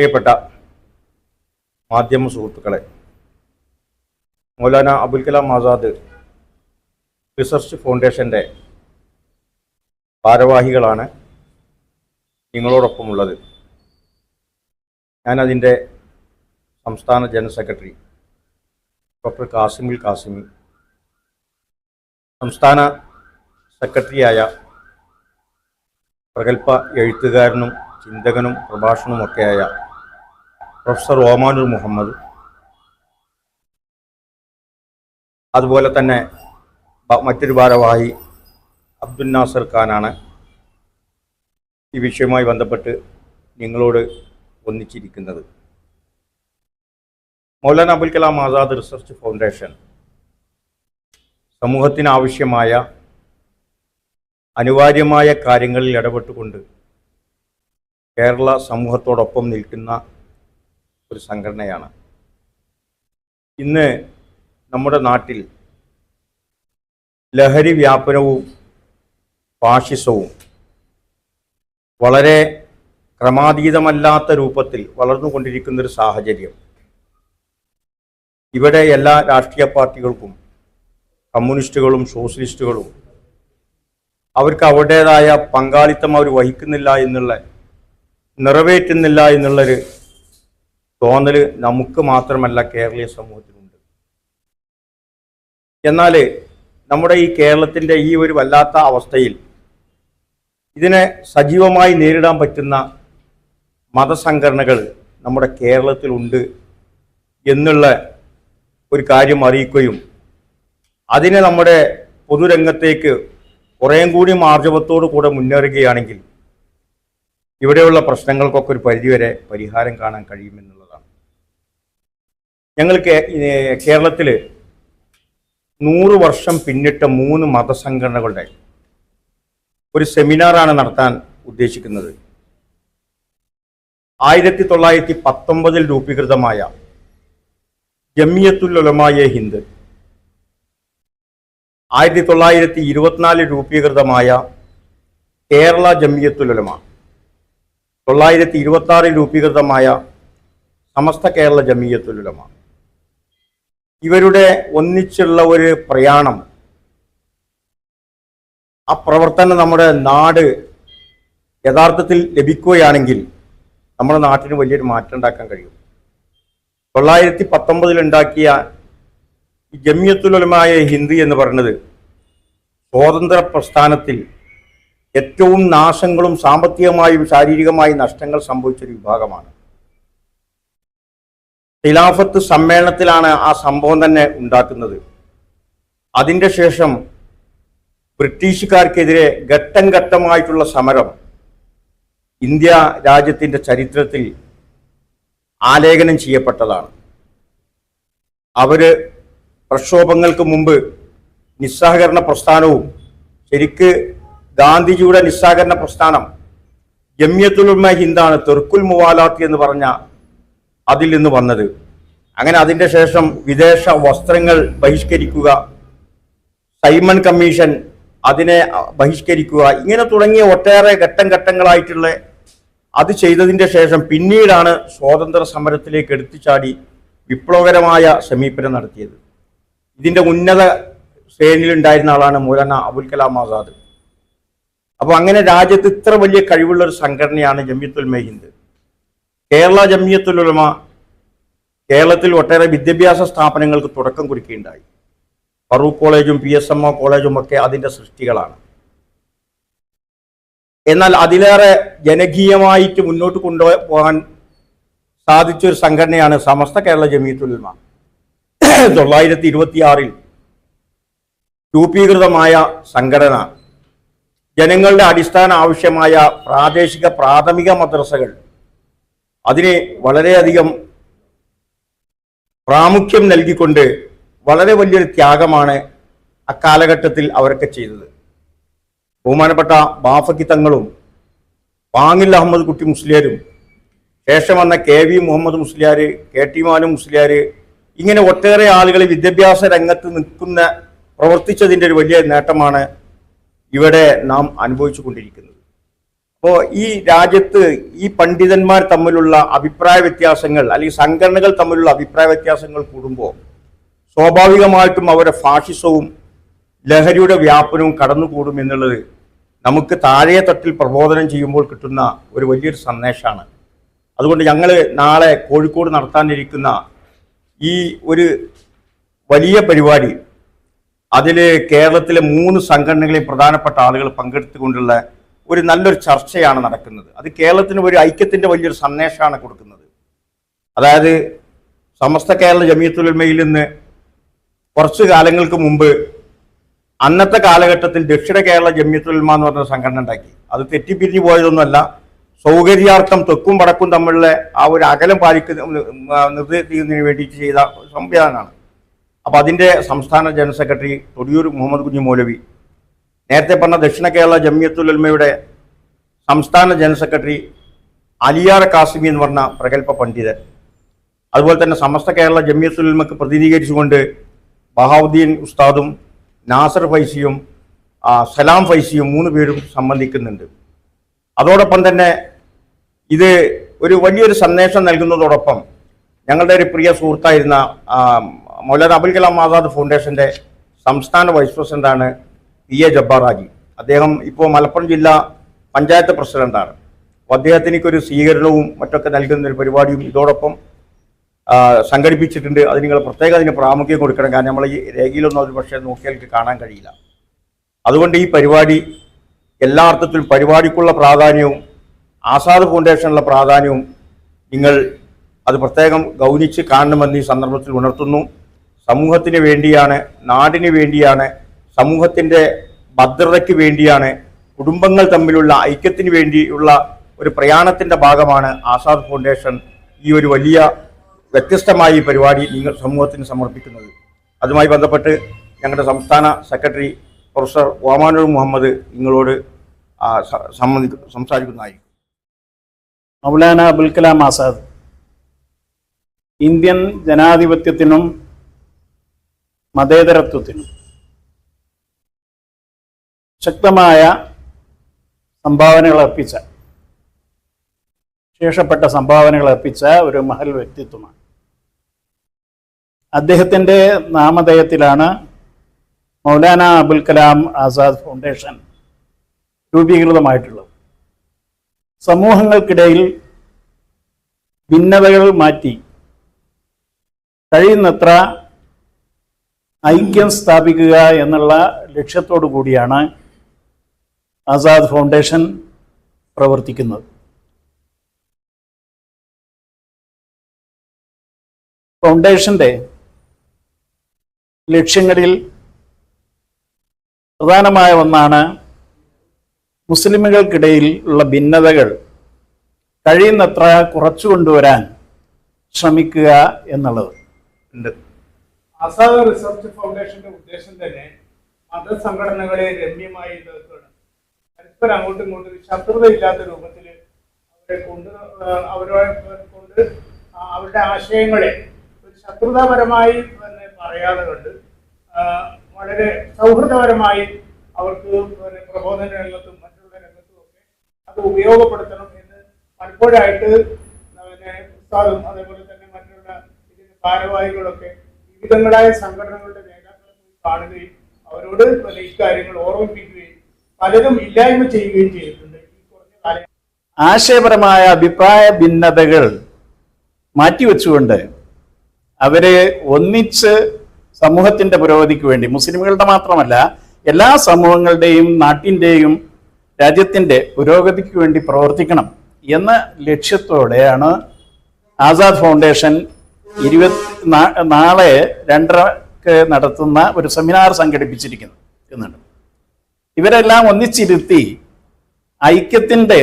പ്രിയപ്പെട്ട മാധ്യമ സുഹൃത്തുക്കളെ മൗലാന അബുൽ കലാം ആസാദ് റിസർച്ച് ഫൗണ്ടേഷന്റെ ഭാരവാഹികളാണ് നിങ്ങളോടൊപ്പമുള്ളത്. ഞാനതിന്റെ സംസ്ഥാന general secretary doctor Kasimul Kasimi സംസ്ഥാന സെക്രട്ടറിയായ പ്രഗത്ഭ എഴുത്തുകാരനും ചിന്തകനും പ്രഭാഷണമൊക്കെയായ പ്രൊഫസർ ഓമാനുർ മുഹമ്മദ്. അതുപോലെ തന്നെ മറ്റൊരു ഭാരവാഹി അബ്ദുൽ നാസർ ഖാനാണ്. ഈ വിഷയവുമായി ബന്ധപ്പെട്ട് നിങ്ങളോട് ഒന്നിച്ചിരിക്കുന്നത്. മൗലാന അബുൽ കലാം ആസാദ് റിസർച്ച് ഫൗണ്ടേഷൻ സമൂഹത്തിനാവശ്യമായ അനിവാര്യമായ കാര്യങ്ങളിൽ ഇടപെട്ടുകൊണ്ട് കേരള സമൂഹത്തോടൊപ്പം നിൽക്കുന്ന ഒരു സംഘടനയാണ്. ഇന്ന് നമ്മുടെ നാട്ടിൽ ലഹരി വ്യാപനവും ഫാഷിസവും വളരെ ക്രമാതീതമല്ലാത്ത രൂപത്തിൽ വളർന്നുകൊണ്ടിരിക്കുന്നൊരു സാഹചര്യം. ഇവിടെ എല്ലാ രാഷ്ട്രീയ പാർട്ടികൾക്കും കമ്മ്യൂണിസ്റ്റുകളും സോഷ്യലിസ്റ്റുകളും അവർക്ക് അവരുടേതായ പങ്കാളിത്തം അവർ വഹിക്കുന്നില്ല എന്നുള്ള നിറവേറ്റുന്നില്ല എന്നുള്ളൊരു തോന്നൽ നമുക്ക് മാത്രമല്ല കേരളീയ സമൂഹത്തിനുണ്ട്. എന്നാൽ നമ്മുടെ ഈ കേരളത്തിന്റെ ഈ ഒരു വല്ലാത്ത അവസ്ഥയിൽ ഇതിനെ സജീവമായി നേരിടാൻ പറ്റുന്ന മതസംഘടനകൾ നമ്മുടെ കേരളത്തിലുണ്ട് എന്നുള്ള ഒരു കാര്യം അറിയിക്കുകയും അതിനെ നമ്മുടെ പൊതുരംഗത്തേക്ക് കുറേം കൂടി മാർജവത്തോടു കൂടെ മുന്നേറുകയാണെങ്കിൽ ഇവിടെയുള്ള പ്രശ്നങ്ങൾക്കൊക്കെ ഒരു പരിധിവരെ പരിഹാരം കാണാൻ കഴിയുമെന്നുള്ളതാണ്. ഞങ്ങൾ കേരളത്തിൽ നൂറ് വർഷം പിന്നിട്ട മൂന്ന് മതസംഘടനകളുടെ ഒരു സെമിനാറാണ് നടത്താൻ ഉദ്ദേശിക്കുന്നത്. ആയിരത്തി തൊള്ളായിരത്തി പത്തൊമ്പതിൽ രൂപീകൃതമായ ജമിയത്തുൽ ഉലമായ ഹിന്ദ് ആയിരത്തി തൊള്ളായിരത്തി ഇരുപത്തിനാലിൽ രൂപീകൃതമായ കേരള ജമിയത്തുൽ ഉലമ തൊള്ളായിരത്തി ഇരുപത്തി ആറിൽ രൂപീകൃതമായ സമസ്ത കേരള ജമിയത്തുൽ ഉലമ. ഇവരുടെ ഒന്നിച്ചുള്ള ഒരു പ്രയാണം. ആ പ്രവർത്തനം നമ്മുടെ നാട് യഥാർത്ഥത്തിൽ ലഭിക്കുകയാണെങ്കിൽ നമ്മുടെ നാട്ടിന് വലിയൊരു മാറ്റം ഉണ്ടാക്കാൻ കഴിയും. തൊള്ളായിരത്തി പത്തൊമ്പതിൽ ഉണ്ടാക്കിയ ഈ ഹിന്ദി എന്ന് പറയുന്നത് സ്വാതന്ത്ര്യ പ്രസ്ഥാനത്തിൽ ഏറ്റവും നാശങ്ങളും സാമ്പത്തികമായും ശാരീരികമായും നഷ്ടങ്ങൾ സംഭവിച്ചൊരു വിഭാഗമാണ്. ഖിലാഫത്ത് സമ്മേളനത്തിലാണ് ആ സംഭവം തന്നെ ഉണ്ടാക്കുന്നത്. അതിന്റെ ശേഷം ബ്രിട്ടീഷുകാർക്കെതിരെ ഘട്ടം ഘട്ടമായിട്ടുള്ള സമരം ഇന്ത്യ രാജ്യത്തിന്റെ ചരിത്രത്തിൽ ആലേഖനം ചെയ്യപ്പെട്ടതാണ്. അവർ പ്രക്ഷോഭങ്ങൾക്ക് മുമ്പ് നിസ്സഹകരണ പ്രസ്ഥാനവും ശരിക്ക് ഗാന്ധിജിയുടെ നിസ്സഹകരണ പ്രസ്ഥാനം ജമ്യത്തുലുമ ഹിന്ദാണ് തെർക്കുൽ മുവാലാത്തി എന്ന് പറഞ്ഞ അതിൽ നിന്ന് വന്നത്. അങ്ങനെ അതിന്റെ ശേഷം വിദേശ വസ്ത്രങ്ങൾ ബഹിഷ്കരിക്കുക സൈമൺ കമ്മീഷൻ അതിനെ ബഹിഷ്കരിക്കുക ഇങ്ങനെ തുടങ്ങിയ ഒട്ടേറെ ഘട്ടം ഘട്ടങ്ങളായിട്ടുള്ള അത് ചെയ്തതിന്റെ ശേഷം പിന്നീടാണ് സ്വാതന്ത്ര്യ സമരത്തിലേക്ക് എടുത്തുചാടി വിപ്ലവകരമായ സമീപനം നടത്തിയത്. ഇതിന്റെ ഉന്നത ശ്രേണിയിലുണ്ടായിരുന്ന ആളാണ് മൗലാന അബുൽ കലാം ആസാദ്. അപ്പോൾ അങ്ങനെ രാജ്യത്ത് ഇത്ര വലിയ കഴിവുള്ള ഒരു സംഘടനയാണ് ജമിയത്തുൽ ഹിന്ദ് കേരള ജമിയത്തുൽ ഉലമ കേരളത്തിൽ ഒട്ടേറെ വിദ്യാഭ്യാസ സ്ഥാപനങ്ങൾക്ക് തുടക്കം കുറിക്കുകയുണ്ടായി. ഫറൂഖ് കോളേജും പി എസ് എം ഒ കോളേജും ഒക്കെ അതിന്റെ സൃഷ്ടികളാണ്. എന്നാൽ അതിലേറെ ജനകീയമായിട്ട് മുന്നോട്ട് കൊണ്ടുപോകാൻ സാധിച്ച ഒരു സംഘടനയാണ് സമസ്ത കേരള ജമീത്തുൽമ തൊള്ളായിരത്തി ഇരുപത്തിയാറിൽ രൂപീകൃതമായ സംഘടന. ജനങ്ങളുടെ അടിസ്ഥാന ആവശ്യമായ പ്രാദേശിക പ്രാഥമിക മദ്രസകൾ അതിന് വളരെയധികം പ്രാമുഖ്യം നൽകിക്കൊണ്ട് വളരെ വലിയൊരു ത്യാഗമാണ് അക്കാലഘട്ടത്തിൽ അവരൊക്കെ ചെയ്തത്. ബഹുമാനപ്പെട്ട ബാഫക്കി തങ്ങളും വാങ്ങിൽ അഹമ്മദ് കുട്ടി മുസ്ലിയാരും ശേഷം വന്ന K V Muhammad Musliyar K T Manu Musliyar ഇങ്ങനെ ഒട്ടേറെ ആളുകൾ വിദ്യാഭ്യാസ രംഗത്ത് നിൽക്കുന്ന പ്രവർത്തിച്ചതിന്റെ ഒരു വലിയ നേട്ടമാണ് ഇവിടെ നാം അനുഭവിച്ചു കൊണ്ടിരിക്കുന്നത് അപ്പോ ഈ രാജ്യത്ത് ഈ പണ്ഡിതന്മാർ തമ്മിലുള്ള അഭിപ്രായ വ്യത്യാസങ്ങൾ അല്ലെങ്കിൽ സംഘടനകൾ തമ്മിലുള്ള അഭിപ്രായ വ്യത്യാസങ്ങൾ കൂടുമ്പോൾ സ്വാഭാവികമായിട്ടും അവരുടെ ഫാഷിസവും ലഹരിയുടെ വ്യാപനവും കടന്നുകൂടും എന്നുള്ളത് നമുക്ക് താഴെ തട്ടിൽ പ്രബോധനം ചെയ്യുമ്പോൾ കിട്ടുന്ന ഒരു വലിയൊരു സന്ദേശമാണ്. അതുകൊണ്ട് ഞങ്ങൾ നാളെ കോഴിക്കോട് നടത്താനിരിക്കുന്ന ഈ ഒരു വലിയ പരിപാടി അതിൽ കേരളത്തിലെ മൂന്ന് സംഘടനകളെയും പ്രധാനപ്പെട്ട ആളുകൾ പങ്കെടുത്തുകൊണ്ടുള്ള ഒരു നല്ലൊരു ചർച്ചയാണ് നടക്കുന്നത്. അത് കേരളത്തിന് ഒരു ഐക്യത്തിന്റെ വലിയൊരു സന്ദേശമാണ് കൊടുക്കുന്നത്. അതായത് സമസ്ത കേരള ജമീയത്തുലമയിൽ നിന്ന് കുറച്ചു കാലങ്ങൾക്ക് മുമ്പ് അന്നത്തെ കാലഘട്ടത്തിൽ ദക്ഷിണ കേരള ജമിയത്തുലമ എന്ന് പറഞ്ഞ സംഘടന ഉണ്ടാക്കി. അത് തെറ്റിപ്പിരിഞ്ഞു പോയതൊന്നുമല്ല. സൗകര്യാർത്ഥം തെക്കും വടക്കും തമ്മിലുള്ള ആ ഒരു അകലം പാലിക്കുന്ന നിർദ്ദേശിക്കുന്നതിന് വേണ്ടിയിട്ട് ചെയ്ത സംവിധാനമാണ്. അപ്പോൾ അതിന്റെ സംസ്ഥാന ജനറൽ സെക്രട്ടറി തൊടിയൂർ മുഹമ്മദ് കുഞ്ഞി മൗലവി നേരത്തെ പറഞ്ഞ ദക്ഷിണ കേരള ജമിയത്തുലമയുടെ സംസ്ഥാന ജനറൽ സെക്രട്ടറി അലിയാർ കാസിമി എന്ന് പറഞ്ഞ പ്രഗത്ഭ പണ്ഡിതൻ. അതുപോലെ തന്നെ സമസ്ത കേരള ജമിയത്തുലമക്ക് പ്രതിനിധീകരിച്ചുകൊണ്ട് ബഹാവുദ്ദീൻ ഉസ്താദും നാസർ ഫൈസിയും സലാം ഫൈസിയും മൂന്ന് പേരും സംബന്ധിക്കുന്നുണ്ട്. അതോടൊപ്പം തന്നെ ഇത് ഒരു വലിയൊരു സന്ദേശം നൽകുന്നതോടൊപ്പം ഞങ്ങളുടെ ഒരു പ്രിയ സുഹൃത്തായിരുന്ന മൗലാന അബുൽ കലാം ആസാദ് ഫൗണ്ടേഷന്റെ സംസ്ഥാന വൈസ് പ്രസിഡന്റാണ് പി എ ജബ്ബാർ ഹാജി അദ്ദേഹം ഇപ്പോൾ മലപ്പുറം ജില്ലാ പഞ്ചായത്ത് പ്രസിഡന്റാണ്. അപ്പോൾ അദ്ദേഹത്തിനൊരു സ്വീകരണവും മറ്റൊക്കെ നൽകുന്ന ഒരു പരിപാടിയും ഇതോടൊപ്പം സംഘടിപ്പിച്ചിട്ടുണ്ട്. അത് നിങ്ങൾ പ്രത്യേകം അതിന് പ്രാമുഖ്യം കൊടുക്കണം. കാരണം നമ്മൾ ഈ രേഖയിലൊന്നും അത് പക്ഷേ നോക്കിയാൽ കാണാൻ കഴിയില്ല. അതുകൊണ്ട് ഈ പരിപാടി എല്ലാ അർത്ഥത്തിലും പരിപാടിക്കുള്ള പ്രാധാന്യവും ആസാദ് ഫൗണ്ടേഷനുള്ള പ്രാധാന്യവും നിങ്ങൾ അത് പ്രത്യേകം ഗൗനിച്ച് കാണണമെന്ന് ഈ സന്ദർഭത്തിൽ ഉണർത്തുന്നു. സമൂഹത്തിന് വേണ്ടിയാണ് നാടിന് വേണ്ടിയാണ് സമൂഹത്തിന്റെ ഭദ്രതയ്ക്ക് വേണ്ടിയാണ് കുടുംബങ്ങൾ തമ്മിലുള്ള ഐക്യത്തിന് വേണ്ടിയുള്ള ഒരു പ്രയാണത്തിന്റെ ഭാഗമാണ് ആസാദ് ഫൗണ്ടേഷൻ. ഈ ഒരു വലിയ വ്യത്യസ്തമായ ഈ പരിപാടി നിങ്ങൾ സമൂഹത്തിന് സമർപ്പിക്കുന്നത്. അതുമായി ബന്ധപ്പെട്ട് ഞങ്ങളുടെ സംസ്ഥാന സെക്രട്ടറി പ്രൊഫസർ ഓമാനൂർ മുഹമ്മദ് നിങ്ങളോട് സംബന്ധി സംസാരിക്കുന്നതായിരിക്കും മൗലാന അബുൽ കലാം ആസാദ് ഇന്ത്യൻ ജനാധിപത്യത്തിനും മതേതരത്വത്തിനും ശക്തമായ സംഭാവനകൾ അർപ്പിച്ച ശേഷപ്പെട്ട സംഭാവനകൾ അർപ്പിച്ച ഒരു മഹൽ വ്യക്തിത്വമാണ്. അദ്ദേഹത്തിന്റെ നാമധേയത്തിലാണ് മൗലാന അബുൽ കലാം ആസാദ് ഫൗണ്ടേഷൻ രൂപീകൃതമായിട്ടുള്ളത്. സമൂഹങ്ങൾക്കിടയിൽ ഭിന്നതകൾ മാറ്റി കഴിയുന്നത്ര ഐക്യം സ്ഥാപിക്കുക എന്നുള്ള ലക്ഷ്യത്തോടു കൂടിയാണ് ആസാദ് ഫൗണ്ടേഷൻ പ്രവർത്തിക്കുന്നത്. ഫൗണ്ടേഷന്റെ ലക്ഷ്യങ്ങളിൽ പ്രധാനമായ ഒന്നാണ് മുസ്ലിമുകൾക്കിടയിൽ ഉള്ള ഭിന്നതകൾ കഴിയുന്നത്ര കുറച്ചു കൊണ്ടുവരാൻ ശ്രമിക്കുക എന്നുള്ളത്. ഉണ്ട്. ആസാദ് റിസർച്ച് ഫൗണ്ടേഷന്റെ ഉദ്ദേശം തന്നെ മതസംഘടനകളെ രമ്യമായി പരസ്പരം അങ്ങോട്ടും ഇങ്ങോട്ടും ശത്രുതയില്ലാത്ത രൂപത്തിൽ അവരെ കൊണ്ട് അവരെ കൊണ്ട് അവരുടെ ആശയങ്ങളെ ഒരു ശത്രുതാപരമായി തന്നെ പറയാതെ കണ്ട് വളരെ സൗഹൃദപരമായി അവർക്ക് പിന്നെ പ്രബോധന രംഗത്തും മറ്റുള്ള രംഗത്തും ഒക്കെ അത് ഉപയോഗപ്പെടുത്തണം എന്ന് പലപ്പോഴായിട്ട് പിന്നെ ഉസ്താദും അതേപോലെ തന്നെ മറ്റുള്ള ഇതിന്റെ ഭാരവാഹികളൊക്കെ വിവിധങ്ങളായ സംഘടനകളുടെ നേതാക്കളെ കാണുകയും അവരോട് ഇക്കാര്യങ്ങൾ ഓർമ്മിപ്പിക്കുകയും പലതും ഇല്ലായ്മ ചെയ്യുകയും ചെയ്തിട്ടുണ്ട്. ആശയപരമായ അഭിപ്രായ ഭിന്നതകൾ മാറ്റിവെച്ചുകൊണ്ട് അവരെ ഒന്നിച്ച് സമൂഹത്തിന്റെ പുരോഗതിക്ക് വേണ്ടി മുസ്ലിമുകളുടെ മാത്രമല്ല എല്ലാ സമൂഹങ്ങളുടെയും നാട്ടിന്റെയും രാജ്യത്തിന്റെ പുരോഗതിക്ക് വേണ്ടി പ്രവർത്തിക്കണം എന്ന ലക്ഷ്യത്തോടെയാണ് ആസാദ് ഫൗണ്ടേഷൻ ഇരുപത്തി നാളെ രണ്ടരക്ക് നടത്തുന്ന ഒരു സെമിനാർ സംഘടിപ്പിച്ചിരിക്കുന്നു എന്നുണ്ട് ഇവരെല്ലാം ഒന്നിച്ചിരുത്തി ഐക്യത്തിന്റെ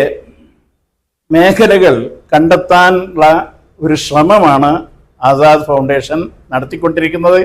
മേഖലകൾ കണ്ടെത്താനുള്ള ഒരു ശ്രമമാണ് ആസാദ് ഫൗണ്ടേഷൻ നടത്തിക്കൊണ്ടിരിക്കുന്നത്.